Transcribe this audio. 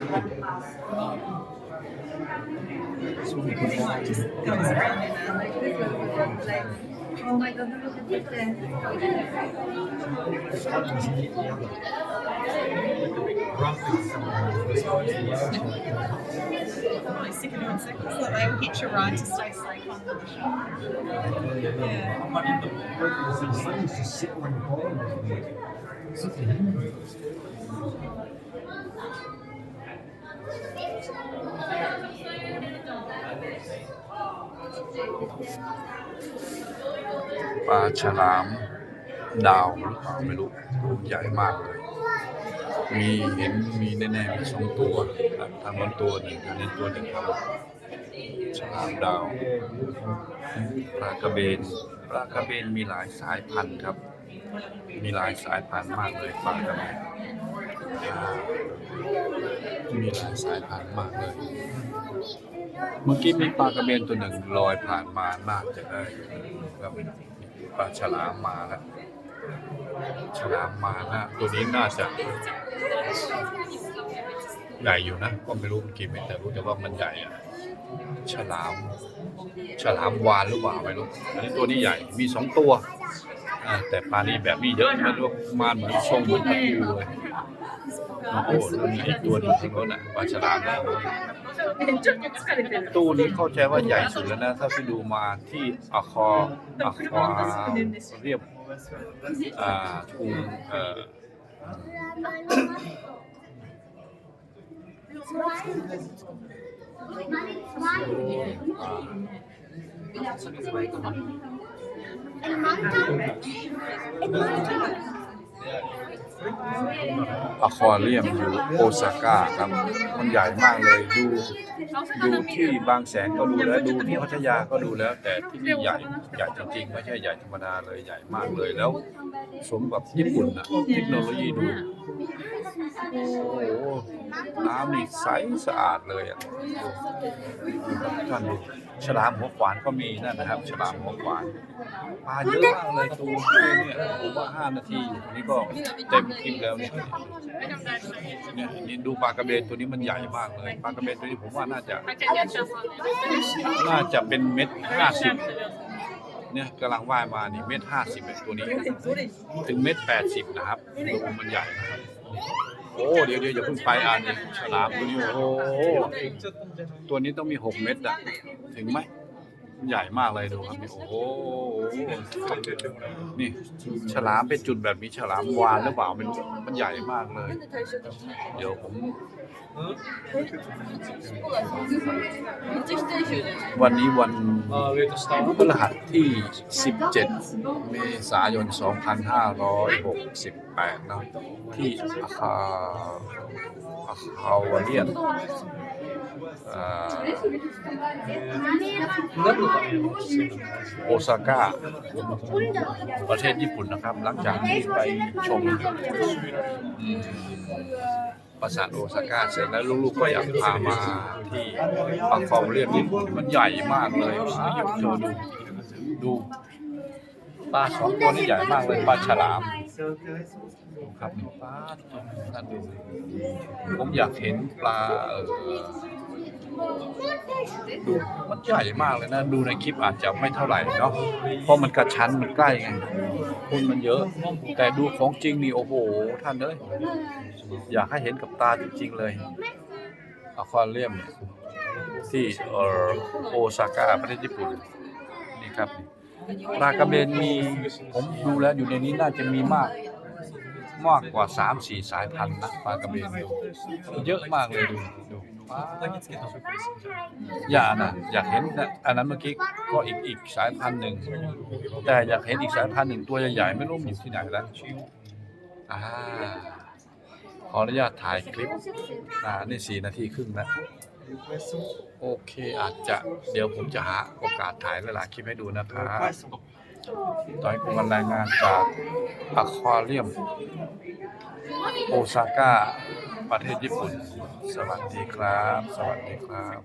I'm sick of doing cycles, so they will get a ride to stay safe on the. Yeah. ปลาฉลาม ดาวหรือเปล่าไม่รู้ตัวใหญ่มากเลย มีเห็นมีแน่ๆมีสองตัวทางนั้นตัวหนึ่งทางนี้ตัวหนึ่งครับฉลามดาวปลากระเบนปลากระเบนมีหลายสายพันธุ์ครับ มีหลายสายพันธุ์มากเลยปลากระเบน มีหลายสายพันธุ์มากเลย เมื่อกี้มีปลากระเบนตัวหนึ่งลอยผ่านมาน่าจะได้ครับปลาฉลามมาแล้วฉลามมานะตัวนี้น่าจะใหญ่อยู่นะก็ไม่รู้มันกี่เม็ดแต่รู้แต่ว่ามันใหญ่อะฉลาม ฉลามวานหรือเปล่าไม่รู้อันนี้ตัวนี้ใหญ่มีสองตัวแต่ปลานี้แบบนี้เยอะมันว่ามาเหมือนทรงเหมือนตะปูเลย โอ้โหแล้วมีอีกตัวหนึงที่เขาน่ะปลาฉลามเนี่ยตู้นี้เข้าใจว่าใหญ่สุดแล้วนะถ้าที่ดูมาที่อะคออะคอเรียบอ่าทุงเอ่ออะควาเรียมอยู่โอซาก้าครับ มันใหญ่มากเลยดูดูที่บางแสนก็ดูแล้วดูที่พัทยาก็ดูแล้ว แต่ที่นี่ใหญ่ใหญ่จริงๆไม่ใช่ใหญ่ธรรมดาเลยใหญ่มากเลยแล้ว สมกับญี่ปุ่นอะเทคโนโลยีดูโอ้โหน้ำนี่ใสสะอาดเลยอะดูครับท่านดูฉลามหัวขวานก็มีนั่นนะครับ ฉลามหัวขวานปลาเยอะมากเลยตัวเนี่ยผมว่าห้านาทีนี้ก็เต็มคลิปแล้วเนี่ยเนี่ยนี่ดูปลากระเบนตัวนี้มันใหญ่มากเลยปลากระเบนตัวนี้ผมว่าน่าจะ น่าจะเป็นเม็ดห้าสิบเนี่ยกำลังว่ายมานี่เม็ดห้าสิบตัวนี้ ถึงเม็ดแปดสิบนะครับดูมันใหญ่นะครับโอ้เดี๋ยวเดี๋ยวอย่าเพิ่งไปอ่านดิฉลามตัวนี้โอ้โหตัวนี้ต้องมีหกเม็ดอะถึงไหม ใหญ่มากเลยดูครับนี่โอ้โหนี่ฉลามเป็นจุดแบบนี้ฉลามวานหรือเปล่าไม่รู้มันใหญ่มากเลย เดี๋ยวผมวันนี้วันพฤหัสที่ 17 เมษายน 2568นะที่อาคาอาคาวเลียน โอซาก้า ประเทศญี่ปุ่นนะครับ หลังจากที่ไปชมอืมปราสาทโอซาก้าเสร็จแล้วลูกๆก็อยากพามาที่ปากคลองเรียบญี่ปุ่นมันใหญ่มากเลยมาหยุดโชว์ดูดูปลาสองตัวนี้ใหญ่มากเลยปลาฉลามดูครับนี่ปลาท่านดูผมอยากเห็นปลาเออ ดูมันใหญ่มากเลยนะ ดูในคลิปอาจจะไม่เท่าไหร่เนาะเพราะมันกระชั้นมันใกล้ไงคนมันเยอะ แต่ดูของจริงนี่โอ้โห ท่านเอ้ยอยากให้เห็นกับตาจริง ๆ เลยอควาเรียมที่โอซาก้าประเทศญี่ปุ่นนี่ครับปลากระเบนมีผมดูแล้วอยู่ในนี้น่าจะมีมากมากกว่า 3 4 สายพันธุ์นะปลากระเบนเยอะมากเลยดู ดูปลาอย่านะอยากเห็นนะอันนั้นเมื่อกี้ก็อีกอีกสายพันธุ์หนึ่งแต่อยากเห็นอีกสายพันธุ์หนึ่งตัวใหญ่ๆไม่รู้มันอยู่ที่ไหนแล้วอ่าขออนุญาตถ่ายคลิปอ่านี่สี่นาทีครึ่งแล้วโอเคอาจจะเดี๋ยวผมจะหาโอกาสถ่ายหลายๆคลิปให้ดูนะครับตอนนี้ผมกำลังรายงานจากอควาเรียมโอซาก้า ประเทศญี่ปุ่น สวัสดีครับ สวัสดีครับ